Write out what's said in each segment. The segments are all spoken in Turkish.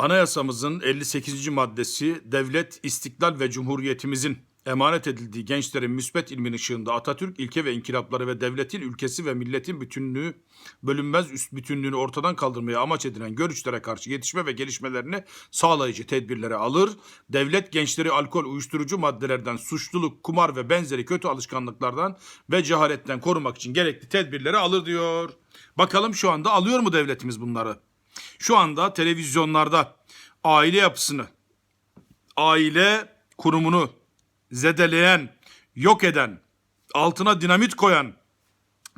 Anayasamızın 58. maddesi devlet, istiklal ve cumhuriyetimizin emanet edildiği gençlerin müsbet ilmin ışığında Atatürk ilke ve inkılapları ve devletin, ülkesi ve milletin bütünlüğü, bölünmez üst bütünlüğünü ortadan kaldırmaya amaç edilen görüşlere karşı yetişme ve gelişmelerini sağlayıcı tedbirleri alır. Devlet gençleri alkol, uyuşturucu maddelerden, suçluluk, kumar ve benzeri kötü alışkanlıklardan ve cehaletten korumak için gerekli tedbirleri alır diyor. Bakalım şu anda alıyor mu devletimiz bunları? Şu anda televizyonlarda aile yapısını, aile kurumunu zedeleyen, yok eden, altına dinamit koyan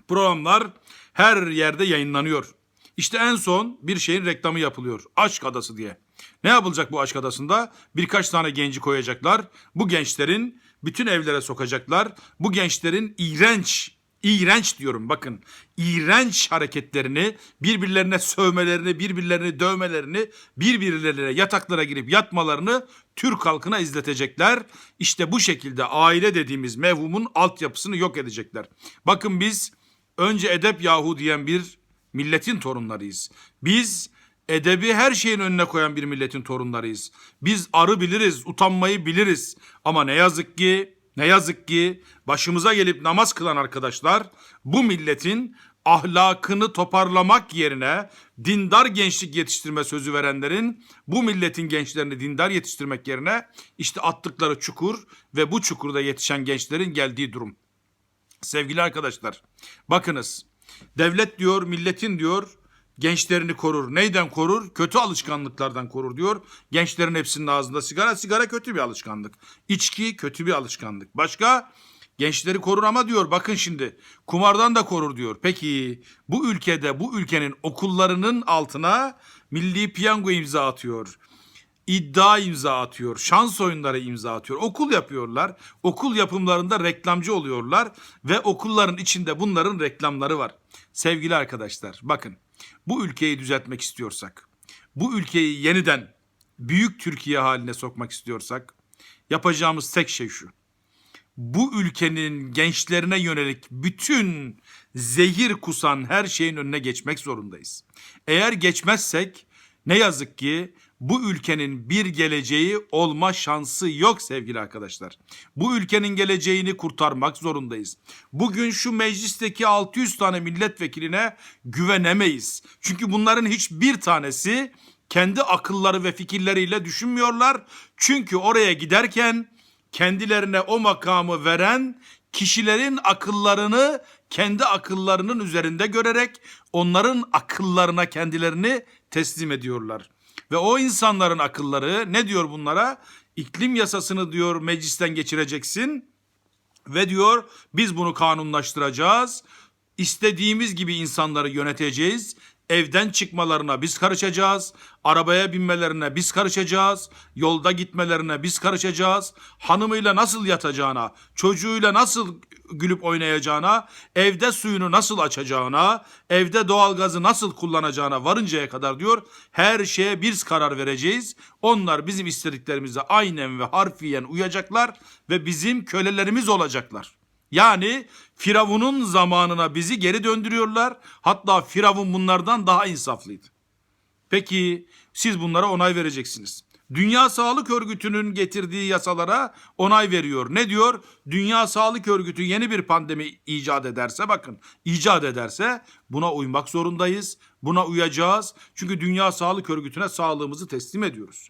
programlar her yerde yayınlanıyor. İşte en son bir şeyin reklamı yapılıyor. Aşk Adası diye. Ne yapılacak bu Aşk Adası'nda? Birkaç tane genci koyacaklar. Bu gençlerin bütün evlere sokacaklar. Bu gençlerin iğrenç, iğrenç diyorum bakın. iğrenç hareketlerini, birbirlerine sövmelerini, birbirlerini dövmelerini, birbirlerine yataklara girip yatmalarını Türk halkına izletecekler. İşte bu şekilde aile dediğimiz mevhumun altyapısını yok edecekler. Bakın biz önce edep yahu diyen bir milletin torunlarıyız. Biz edebi her şeyin önüne koyan bir milletin torunlarıyız. Biz arı biliriz, utanmayı biliriz. Ama ne yazık ki, ne yazık ki başımıza gelip namaz kılan arkadaşlar bu milletin ahlakını toparlamak yerine dindar gençlik yetiştirme sözü verenlerin bu milletin gençlerini dindar yetiştirmek yerine işte attıkları çukur ve bu çukurda yetişen gençlerin geldiği durum. Sevgili arkadaşlar, bakınız. Devlet diyor, milletin diyor, gençlerini korur. Neyden korur? Kötü alışkanlıklardan korur diyor. Gençlerin hepsinin ağzında sigara. Sigara kötü bir alışkanlık. İçki kötü bir alışkanlık. Başka? Gençleri korur ama diyor bakın şimdi kumardan da korur diyor. Peki bu ülkede bu ülkenin okullarının altına milli piyango imza atıyor iddia imza atıyor, şans oyunları imza atıyor. Okul yapıyorlar. Okul yapımlarında reklamcı oluyorlar ve okulların içinde bunların reklamları var. Sevgili arkadaşlar, bakın. Bu ülkeyi düzeltmek istiyorsak, bu ülkeyi yeniden büyük Türkiye haline sokmak istiyorsak yapacağımız tek şey şu. Bu ülkenin gençlerine yönelik bütün zehir kusan her şeyin önüne geçmek zorundayız. Eğer geçmezsek ne yazık ki bu ülkenin bir geleceği olma şansı yok sevgili arkadaşlar. Bu ülkenin geleceğini kurtarmak zorundayız. Bugün şu meclisteki 600 tane milletvekiline güvenemeyiz. Çünkü bunların hiçbir tanesi kendi akılları ve fikirleriyle düşünmüyorlar. Çünkü oraya giderken kendilerine o makamı veren kişilerin akıllarını kendi akıllarının üzerinde görerek onların akıllarına kendilerini teslim ediyorlar. Ve o insanların akılları ne diyor bunlara? İklim yasasını diyor meclisten geçireceksin ve diyor biz bunu kanunlaştıracağız. İstediğimiz gibi insanları yöneteceğiz. Evden çıkmalarına biz karışacağız. Arabaya binmelerine biz karışacağız. Yolda gitmelerine biz karışacağız. Hanımıyla nasıl yatacağına, çocuğuyla nasıl gülüp oynayacağına, evde suyunu nasıl açacağına, evde doğalgazı nasıl kullanacağına varıncaya kadar diyor. Her şeye biz karar vereceğiz. Onlar bizim istediklerimize aynen ve harfiyen uyacaklar ve bizim kölelerimiz olacaklar. Yani Firavun'un zamanına bizi geri döndürüyorlar. Hatta Firavun bunlardan daha insaflıydı. Peki siz bunlara onay vereceksiniz. Dünya Sağlık Örgütü'nün getirdiği yasalara onay veriyor. Ne diyor? Dünya Sağlık Örgütü yeni bir pandemi icat ederse bakın icat ederse buna uymak zorundayız. Buna uyacağız. Çünkü Dünya Sağlık Örgütü'ne sağlığımızı teslim ediyoruz.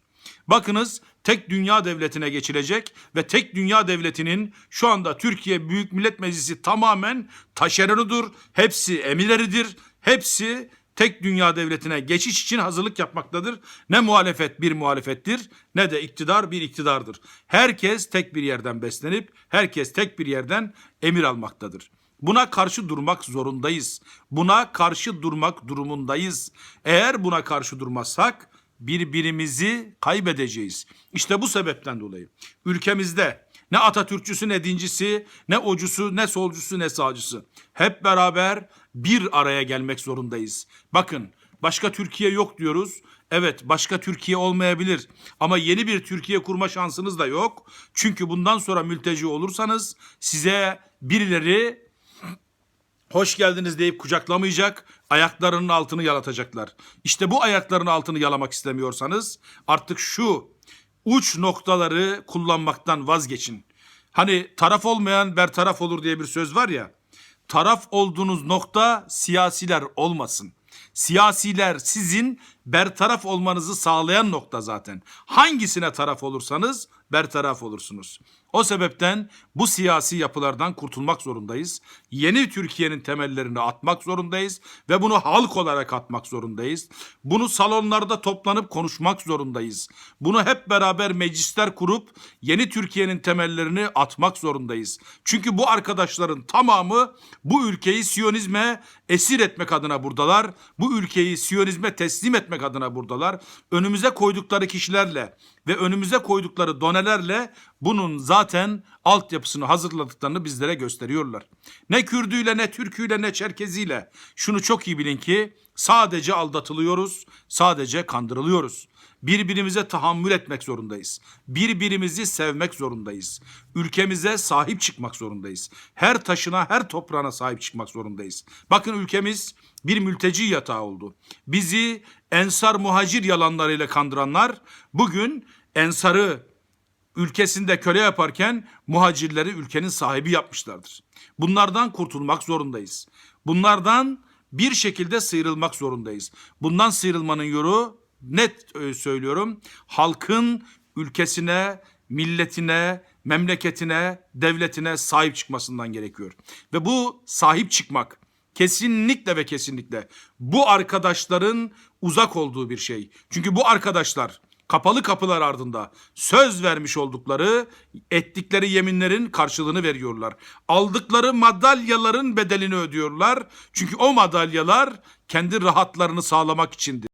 Bakınız tek dünya devletine geçilecek ve tek dünya devletinin şu anda Türkiye Büyük Millet Meclisi tamamen taşeronudur. Hepsi emirleridir. Hepsi tek dünya devletine geçiş için hazırlık yapmaktadır. Ne muhalefet bir muhalefettir ne de iktidar bir iktidardır. Herkes tek bir yerden beslenip herkes tek bir yerden emir almaktadır. Buna karşı durmak zorundayız. Buna karşı durmak durumundayız. Eğer buna karşı durmazsak birbirimizi kaybedeceğiz. İşte bu sebepten dolayı ülkemizde ne Atatürkçüsü ne dincisi, ne ocusu, ne solcusu, ne sağcısı. Hep beraber bir araya gelmek zorundayız. Bakın başka Türkiye yok diyoruz. Evet başka Türkiye olmayabilir ama yeni bir Türkiye kurma şansınız da yok. Çünkü bundan sonra mülteci olursanız size birileri hoş geldiniz deyip kucaklamayacak, ayaklarının altını yalatacaklar. İşte bu ayaklarının altını yalamak istemiyorsanız artık şu uç noktaları kullanmaktan vazgeçin. Hani taraf olmayan bertaraf olur diye bir söz var ya. Taraf olduğunuz nokta siyasiler olmasın. Siyasiler sizin bertaraf olmanızı sağlayan nokta zaten. Hangisine taraf olursanız bertaraf olursunuz. O sebepten bu siyasi yapılardan kurtulmak zorundayız. Yeni Türkiye'nin temellerini atmak zorundayız ve bunu halk olarak atmak zorundayız. Bunu salonlarda toplanıp konuşmak zorundayız. Bunu hep beraber meclisler kurup yeni Türkiye'nin temellerini atmak zorundayız. Çünkü bu arkadaşların tamamı bu ülkeyi Siyonizme esir etmek adına buradalar. Bu ülkeyi Siyonizme teslim etmek adına buradalar. Önümüze koydukları kişilerle ve önümüze koydukları donelerle bunun zaten altyapısını hazırladıklarını bizlere gösteriyorlar. Ne Kürdüyle ne Türküyle ne Çerkeziyle şunu çok iyi bilin ki sadece aldatılıyoruz, sadece kandırılıyoruz. Birbirimize tahammül etmek zorundayız. Birbirimizi sevmek zorundayız. Ülkemize sahip çıkmak zorundayız. Her taşına, her toprağına sahip çıkmak zorundayız. Bakın ülkemiz bir mülteci yatağı oldu. Bizi ensar muhacir yalanlarıyla kandıranlar bugün ensarı ülkesinde köle yaparken muhacirleri ülkenin sahibi yapmışlardır. Bunlardan kurtulmak zorundayız. Bunlardan bir şekilde sıyrılmak zorundayız. Bundan sıyrılmanın yolu net e, söylüyorum. Halkın ülkesine, milletine, memleketine, devletine sahip çıkmasından gerekiyor. Ve bu sahip çıkmak kesinlikle ve kesinlikle bu arkadaşların uzak olduğu bir şey. Çünkü bu arkadaşlar kapalı kapılar ardında söz vermiş oldukları, ettikleri yeminlerin karşılığını veriyorlar. Aldıkları madalyaların bedelini ödüyorlar. Çünkü o madalyalar kendi rahatlarını sağlamak içindir.